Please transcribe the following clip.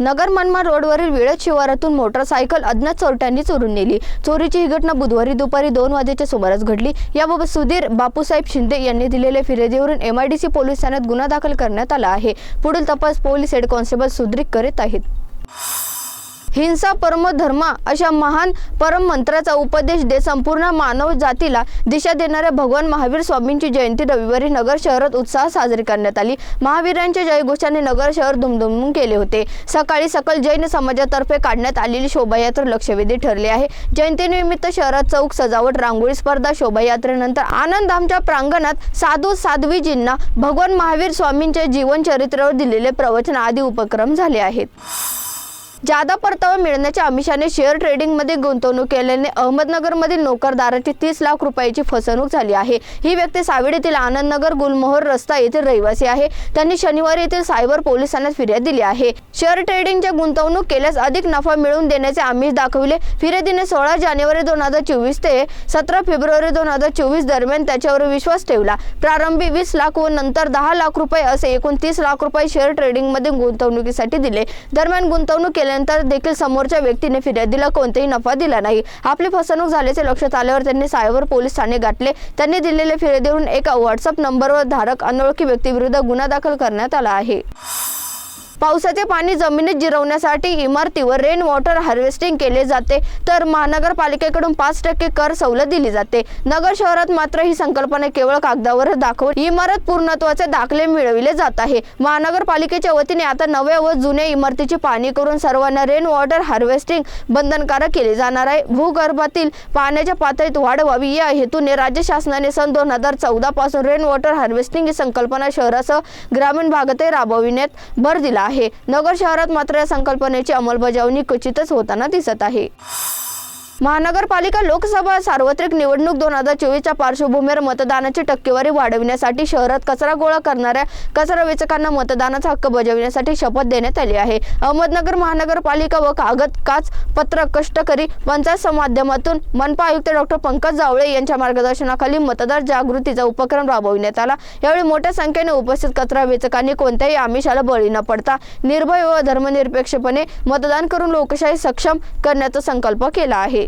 नगर मनमाड रोडवरील विळद शिवारातून मोटरसायकल अज्ञात चोरट्यांनी चोरून नेली. चोरीची ही घटना बुधवारी दुपारी दोन वाजेच्या सुमारास घडली. याबाबत सुधीर बापूसाहेब शिंदे यांनी दिलेल्या फिर्यादीवरून एमआयडीसी पोलीस ठाण्यात गुन्हा दाखल करण्यात आला आहे. पुढील तपास पोलीस हेड कॉन्स्टेबल सुधीर करीत आहेत. हिंसा परम धर्मा अशा महान परम मंत्राचा उपदेश दे संपूर्ण मानव जातीला दिशा देणाऱ्या भगवान महावीर स्वामींची जयंती रविवारी नगर शहरात उत्साह साजरी करण्यात आली. महावीरांच्या जयघोषाने नगर शहर धुमधुमून केले होते. सकाळी सकल जैन समाजातर्फे काढण्यात आलेली शोभायात्रा लक्षवेधी ठरली आहे. जयंतीनिमित्त शहरात चौक सजावट रांगोळी स्पर्धा शोभायात्रेनंतर आनंदधामच्या प्रांगणात साधू साध्वीजींना भगवान महावीर स्वामींच्या जीवन चरित्रावर दिलेले प्रवचन आदी उपक्रम झाले आहेत. जादा परतावा मिळण्याच्या आमिषाने शेअर ट्रेडिंगमध्ये गुंतवणूक केल्याने अहमदनगरमधील नोकरदाराची तीस लाख रुपयाची फसवणूक झाली आहे. ही व्यक्ती सावेड येथील आनंदनगर गुलमोहर रस्ता येथील रहिवासी आहे. त्यांनी शनिवारी येथील सायबर पोलिसांना फिर्याद दिली आहे. शेअर ट्रेडिंगच्या गुंतवणूक केल्यास अधिक नफा मिळवून देण्याचे आमिष दाखविले. फिर्यादीने सोळा जानेवारी दोन हजार चोवीस ते सतरा फेब्रुवारी दोन हजार चोवीस दरम्यान त्याच्यावर विश्वास ठेवला. प्रारंभी वीस लाख व नंतर दहा लाख रुपये असे एकूण तीस लाख रुपये शेअर ट्रेडिंगमध्ये गुंतवणुकीसाठी दिले. दरम्यान गुंतवणूक केल्या केल्यानंतर देखील समोरच्या व्यक्तीने फिर्यादीला कोणताही नफा दिला नाही. आपली फसवणूक झाल्याचे लक्षात आल्यावर त्यांनी सायबर पोलीस ठाणे गाठले. त्यांनी दिलेल्या फिर्यादीवरून एका व्हॉट्सअप नंबरवर धारक अनोळखी व्यक्तीविरुद्ध गुन्हा दाखल करण्यात आला आहे. पावसाचे पाणी जमिनीत जिरवण्यासाठी इमारतीवर रेन वॉटर हार्वेस्टिंग केले जाते. तर महानगरपालिकेकडून पाच टक्के कर सवलत दिली जाते. नगर शहरात मात्र ही संकल्पना केवळ कागदावर दाखवून इमारत पूर्णत्वाचे दाखले मिळविले जात आहे. महानगरपालिकेच्या वतीने आता नव्या व जुन्या इमारतीची पाणी करून सर्वांना रेन वॉटर हार्वेस्टिंग बंधनकारक केले जाणार आहे. भूगर्भातील पाण्याच्या पातळीत वाढ व्हावी या हेतूने राज्य शासनाने सन दोन हजार चौदा पासून रेन वॉटर हार्वेस्टिंग ही संकल्पना शहरासह ग्रामीण भागातही राबविण्यात भर दिला आहे. नगर शहरात मात्र या संकल्पनेची अंमलबजावणी क्वचितच होताना दिसत आहे. महानगरपालिका लोकसभा सार्वत्रिक निवडणूक दोन हजार चोवीसच्या पार्श्वभूमीवर मतदानाची टक्केवारी वाढविण्यासाठी शहरात कचरा गोळा करणाऱ्या कचरा वेचकांना मतदानाचा हक्क बजावण्यासाठी शपथ देण्यात आली आहे. अहमदनगर महानगरपालिका व कागद काच पत्र कष्टकरी पंचायत माध्यमातून मनपा आयुक्त डॉक्टर पंकज जावळे यांच्या मार्गदर्शनाखाली मतदार जागृतीचा उपक्रम राबविण्यात आला. यावेळी मोठ्या संख्येने उपस्थित कचरा वेचकांनी कोणत्याही आमिषाला बळी न पडता निर्भय व धर्मनिरपेक्षपणे मतदान करून लोकशाही सक्षम करण्याचा संकल्प केला आहे.